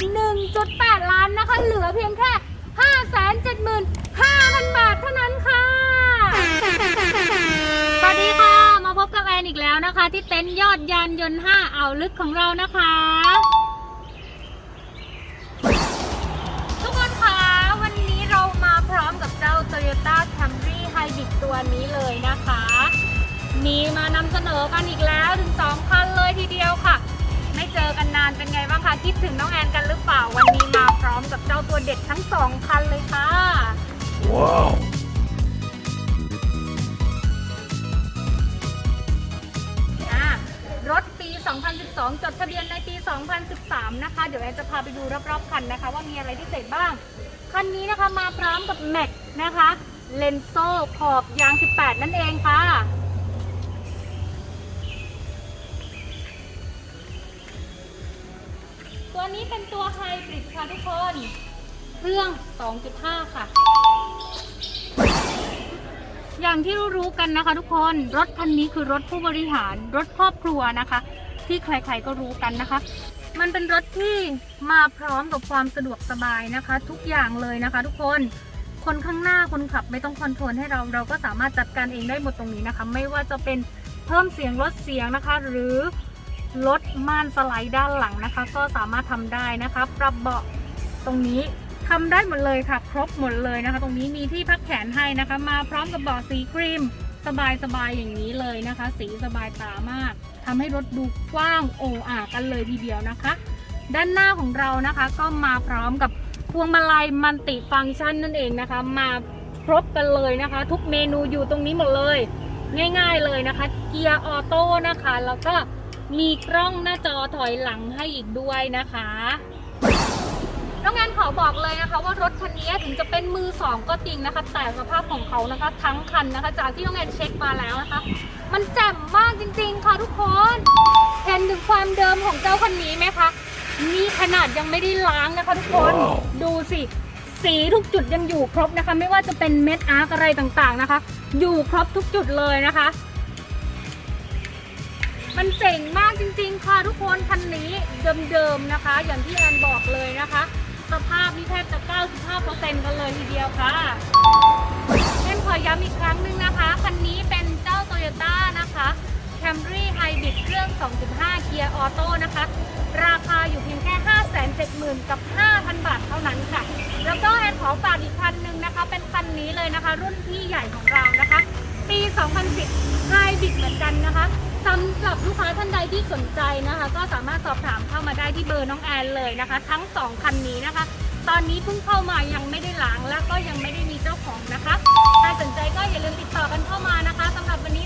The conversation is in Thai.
1.8 ล้านนะคะ เหลือเพียงแค่ 575,000 บาทเท่านั้นค่ะ สวัสดีค่ะ มาพบกับแอนอีกแล้วนะคะ ที่เต็นท์ยอดยานยนต์ 5 อ่าวลึกของเรานะคะ ทุกคนคะวันนี้เรามาพร้อมกับเจ้า Toyota Camry Hybrid ตัวนี้เลยนะคะ มีมานำเสนอกันอีกแล้ว เจอกันนานเป็นไงบ้างคะ คิดถึงน้องแอนกันหรือเปล่า วันนี้มาพร้อมกับเจ้าตัวเด็ดทั้ง2คันเลยค่ะ Wow. อะรถปี 2012 จดทะเบียนในปี 2013 นะคะ เดี๋ยวแอนจะพาไปดูรอบๆคันนะคะ ว่ามีอะไรพิเศษบ้าง คันนี้นะคะมาพร้อมกับแม็กนะคะ เลนโซ่ขอบยาง 18 นั่นเองค่ะ ตัวนี้เป็นตัวไฮบริดค่ะทุกคน เครื่อง 2.5 ค่ะ อย่างที่รู้ๆกันนะคะทุกคน รถคันนี้คือรถผู้บริหาร รถครอบครัวนะคะ ที่ใครๆก็รู้กันนะคะ มันเป็นรถที่มาพร้อมกับความสะดวกสบายนะคะ ทุกอย่างเลยนะคะ ทุกคนคนข้างหน้าคนขับไม่ต้องคอนโทรลให้เราเราก็สามารถจัดการเองได้หมดตรงนี้นะคะ ไม่ว่าจะเป็นเพิ่มเสียงลดเสียงนะคะ หรือ ลดม่านสไลด์ด้านหลังนะคะ ก็สามารถทำได้นะคะ ปรับเบาะตรงนี้ทำได้หมดเลยค่ะ ครบหมดเลยนะคะ ตรงนี้มีที่พักแขนให้นะคะ มาพร้อมกับเบาะสีครีม สบายสบายๆอย่างนี้เลยนะคะ สีสบายตามากทำให้รถดูกว้างโอ่อากันเลยทีเดียวนะคะ ด้านหน้าของเรานะคะ ก็มาพร้อมกับพวงมาลัยมัลติฟังก์ชันนั่นเองนะคะ มาครบกันเลยนะคะ ทุกเมนูอยู่ตรงนี้หมดเลย ง่าย ๆเลยนะคะ เกียร์ออโต้นะคะ แล้วก็ มีกล้องหน้าจอถอยหลังให้อีกด้วยนะคะน้องแอนขอบอกเลยนะคะ ว่ารถคันนี้ถึงจะเป็นมือสองก็จริงนะคะ แต่สภาพของเขานะคะ ทั้งคันนะคะ จากที่น้องแอนเช็คมาแล้วนะคะ มันแจ่มมากจริง ๆ ค่ะทุกคนเห็นถึงความเดิมของเจ้าคันนี้ไหมคะนี่ขนาดยังไม่ได้ล้างนะคะ ทุกคนว้าวดูสิสีทุกจุดยังอยู่ครบนะคะ ไม่ว่าจะเป็นเม็ดอาร์กอะไรต่างๆนะคะ อยู่ครบทุกจุดเลยนะคะ มันเจ๋งมากจริงๆ ค่ะทุกคนคันนี้เดิมๆนะคะ อย่างที่แอนบอกเลยนะคะ สภาพนี่แทบจะ 95%กันเลยทีเดียวค่ะแอนขอย้ำอีกครั้งหนึ่งนะคะ คันนี้เป็นเจ้า Toyota นะคะ Camry Hybrid เครื่อง 2.5 เกียร์ออโต้นะคะ ราคาอยู่เพียงแค่ 570,000 กับ 5,000 บาทเท่านั้นค่ะ แล้วก็แอนขอฝากอีกคันหนึ่งนะคะ เป็นคันนี้เลยนะคะ รุ่นพี่ใหญ่ของเรานะคะ ปี 2010 Hybrid เหมือนกันนะคะ สำหรับลูกค้าท่านใดที่สนใจนะคะ ก็สามารถสอบถามเข้ามาได้ที่เบอร์น้องแอนเลยนะคะ ทั้ง 2 คันนี้นะคะ ตอนนี้เพิ่งเข้ามายังไม่ได้ล้างและก็ยังไม่ได้มีเจ้าของนะคะใครสนใจก็อย่าลืมติดต่อกันเข้ามานะคะสำหรับวันนี้